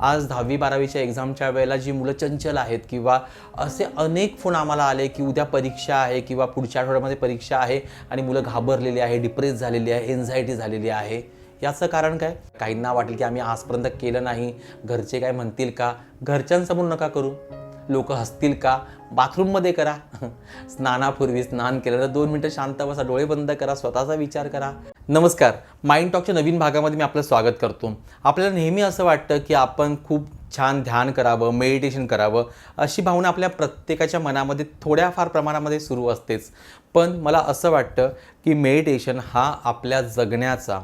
आज दहावी बारावीच्या एक्झामच्या वेळेला जी मुलं चंचल आहेत किंवा असे अनेक फोन आम्हाला आले की उद्या परीक्षा आहे किंवा पुढच्या आठवड्यामध्ये परीक्षा आहे आणि मुलं घाबरलेली आहे डिप्रेस झालेली आहे एन्झायटी झालेली आहे याचं कारण काय? काहींना वाटेल की आम्ही आजपर्यंत केलं नाही. घरचे काय म्हणतील का? घरच्यांसमोर नका करू. लोक हसतील का? बाथरूममध्ये करा. स्नानापूर्वी स्नान केलं तर दोन मिनटं शांत बसा डोळे बंद करा स्वतःचा विचार करा. नमस्कार माइंड टॉकच्या नवीन भागामध्ये मी आपलं स्वागत करतो. आपल्याला नेहमी असं वाटतं की आपण खूप छान ध्यान करावं मेडिटेशन करावं अशी भावना आपल्या प्रत्येकाच्या मनामध्ये थोड्याफार प्रमाणामध्ये सुरू असतेच. पण मला असं वाटतं की मेडिटेशन हा आपल्या जगण्याचा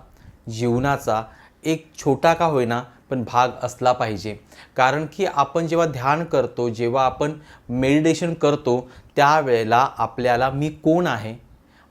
जीवनाचा एक छोटा का होईना पण भाग असला पाहिजे. कारण की आपण जेव्हा ध्यान करतो जेव्हा आपण मेडिटेशन करतो त्यावेळेला आपल्याला मी कोण आहे?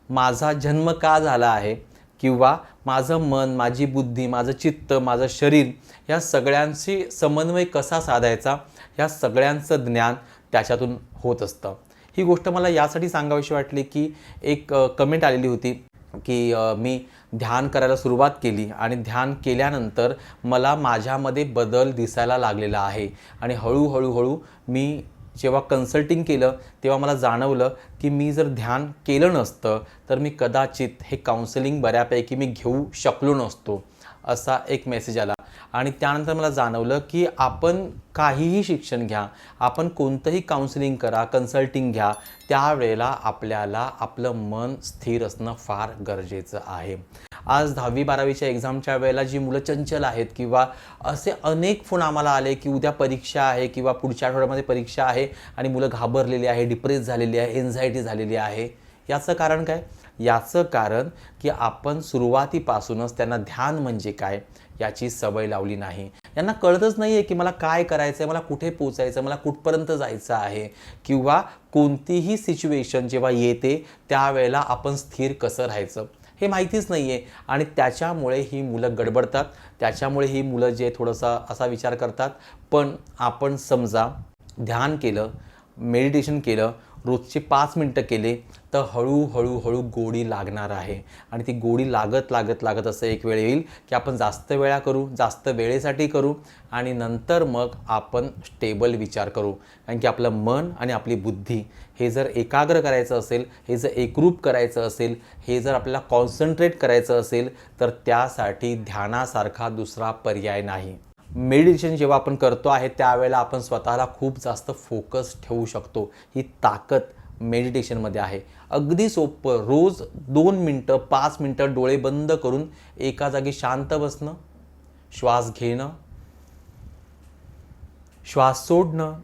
माझा जन्म का झाला आहे? किंवा माझं मन माझी बुद्धी माझं चित्त माझं शरीर या सगळ्यांशी समन्वय कसा साधायचा? या सगळ्यांचं ज्ञान त्याच्यातून होत असतं. ही गोष्ट मला यासाठी सांगावीशी वाटली की एक कमेंट आलेली होती. की मी ध्यान करायला सुरुवात केली आणि ध्यान केल्यानंतर मला माझ्यामध्ये बदल दिसायला लागलेला आहे. आणि हळूहळू हळू मी जेव्हा कन्सल्टिंग केलं तेव्हा मला जाणवलं की मी जर ध्यान केलं नसतं तर मी कदाचित हे काउन्सिलिंग बऱ्यापैकी मी घेऊ शकलो नसतो असा एक मेसेज आला. आणि त्यानंतर मला जाणवलं की आपण काहीही शिक्षण घ्या आपण कोणतंही काउन्सिलिंग करा कन्सल्टिंग घ्या त्यावेळेला आपल्याला आपलं मन स्थिर असणं फार गरजेचं आहे. आज दहावी बारावीच्या एक्झामच्या वेळेला जी मुलं चंचल आहेत किंवा असे अनेक फोन आम्हाला आले की उद्या परीक्षा आहे किंवा पुढच्या आठवड्यामध्ये परीक्षा आहे आणि मुलं घाबरलेली आहे डिप्रेस झालेली आहे एन्झायटी झालेली आहे याचं कारण काय? याचं कारण की आपण सुरुवातीपासूनच त्यांना ध्यान म्हणजे काय? याची सवय लावली नाही. यांना कळतच नाही आहे की मला काय करायचं आहे मला कुठे पोचायचं मला कुठपर्यंत जायचं आहे किंवा कोणतीही सिच्युएशन जेव्हा येते त्यावेळेला आपण स्थिर कसं राहायचं? हे माहितीच नाही आहे आणि त्याच्यामुळे ही मुलं गडबडतात. त्याच्यामुळे ही मुलं जे थोडंसं असा विचार करतात. पण आपण समजा ध्यान केलं मेडिटेशन केलं रोजचे पाच मिनटं केले तर हळूहळू हळू गोडी लागणार आहे. आणि ती गोडी लागत लागत लागत असं एक वेळ येईल की आपण जास्त वेळा करू जास्त वेळेसाठी करू आणि नंतर मग आपण स्टेबल विचार करू. कारण की आपलं मन आणि आपली बुद्धी हे जर एकाग्र करायचं असेल हे जर एकरूप करायचं असेल हे जर आपल्याला कॉन्सन्ट्रेट करायचं असेल तर त्यासाठी ध्यानासारखा दुसरा पर्याय नाही. मेडिटेशन जेव्हा आपण करतो आहे त्यावेळेला आपण स्वतःला खूप जास्त फोकस ठेवू शकतो. ही ताकद मेडिटेशनमध्ये आहे. अगदी सोपं रोज दोन मिनटं पाच मिनटं डोळे बंद करून एका जागी शांत बसणं श्वास घेणं श्वास सोडणं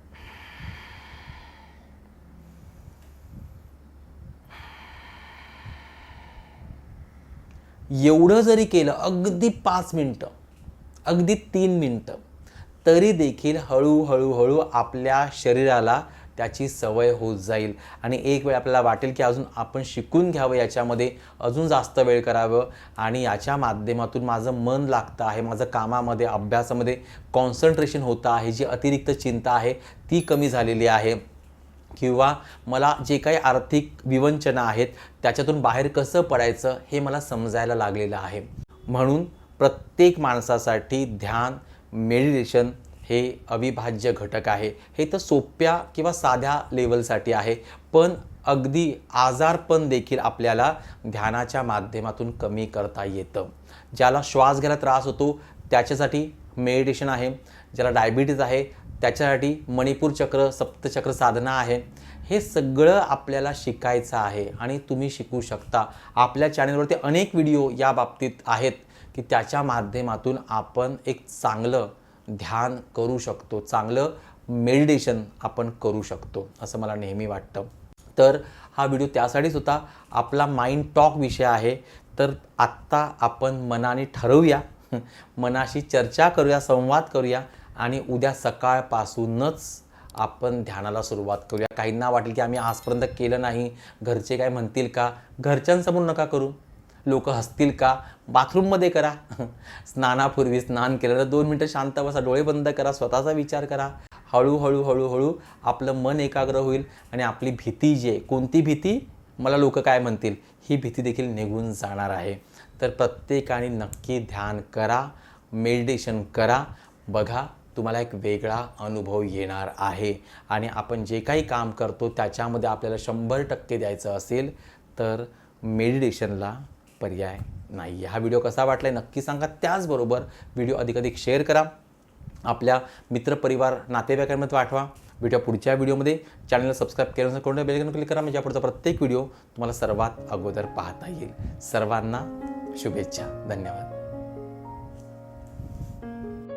एवढं जरी केलं अगदी पाच मिनटं अगदी तीन मिनटं. तरी देखील हळूहळूहळू आपल्या शरीराला त्याची सवय होत जाईल. आणि एक वेळ आपल्याला वाटेल की अजून आपण शिकून घ्यावं याच्यामध्ये अजून जास्त वेळ करावं. आणि याच्या माध्यमातून माझं मन लागतं आहे माझं कामामध्ये अभ्यासामध्ये कॉन्सन्ट्रेशन होतं आहे जी अतिरिक्त चिंता आहे ती कमी झालेली आहे. किंवा मला जे काही आर्थिक विवंचना आहेत त्याच्यातून बाहेर कसं पडायचं हे मला समजायला लागलेलं आहे. म्हणून प्रत्येक माणसासाठी ध्यान मेडिटेशन हे अविभाज्य घटक आहे. हे तर सोप्या किंवा साध्या लेवलसाठी आहे. पण अगदी आजारपण देखील आपल्याला ध्यानाच्या माध्यमातून कमी करता येतं. ज्याला श्वास घ्यायला त्रास होतो त्याच्यासाठी मेडिटेशन आहे. ज्याला डायबिटीज आहे त्याच्यासाठी मणिपूर चक्र सप्तचक्र साधना आहे. हे सगळं आपल्याला शिकायचं आहे आणि तुम्ही शिकू शकता. आपल्या चॅनलवरती अनेक व्हिडिओ या बाबतीत आहेत. की त्याच्या माध्यमातून आपण एक चांगलं ध्यान करू शकतो चांगलं मेडिटेशन आपण करू शकतो असं मला नेहमी वाटतं. तर हा व्हिडिओ त्यासाठीच होता. आपला माइंड टॉक विषय आहे. तर आत्ता आपण मनाने ठरवूया. मनाशी चर्चा करूया संवाद करूया आणि उद्या सकाळपासूनच आपण ध्यानाला सुरुवात करूया. काहींना वाटेल की आम्ही आजपर्यंत केलं नाही. घरचे काय म्हणतील का? घरच्यांसमोर नका करू. लोक हसतील का? बाथरूममध्ये करा. स्नानापूर्वी स्नान केलं तर दोन मिनटं शांत बसा डोळे बंद करा स्वतःचा विचार करा. हळूहळू हळूहळू आपलं मन एकाग्र होईल आणि आपली भीती जी आहे कोणती भीती? मला लोक काय म्हणतील? ही भीती देखील निघून जाणार आहे. तर प्रत्येकाने नक्की ध्यान करा मेडिटेशन करा. बघा तुम्हाला एक वेगळा अनुभव येणार आहे. आणि आपण जे काही काम करतो त्याच्यामध्ये आपल्याला शंभर टक्के द्यायचं असेल तर मेडिटेशनला पर्याय नाही हा व्हिडिओ कसा वाटला नक्की सांगा. त्याचबरोबर व्हिडिओ अधिकाधिक शेअर करा. आपल्या मित्रपरिवार नातेवाईकांमध्ये पाठवा. व्हिडिओ पुढच्या व्हिडिओमध्ये चॅनलला सबस्क्राईब केल्यानंतर कोणत्या बेलकन क्लिक करा म्हणजे पुढचा प्रत्येक व्हिडिओ तुम्हाला सर्वात अगोदर पाहता येईल. सर्वांना शुभेच्छा. धन्यवाद.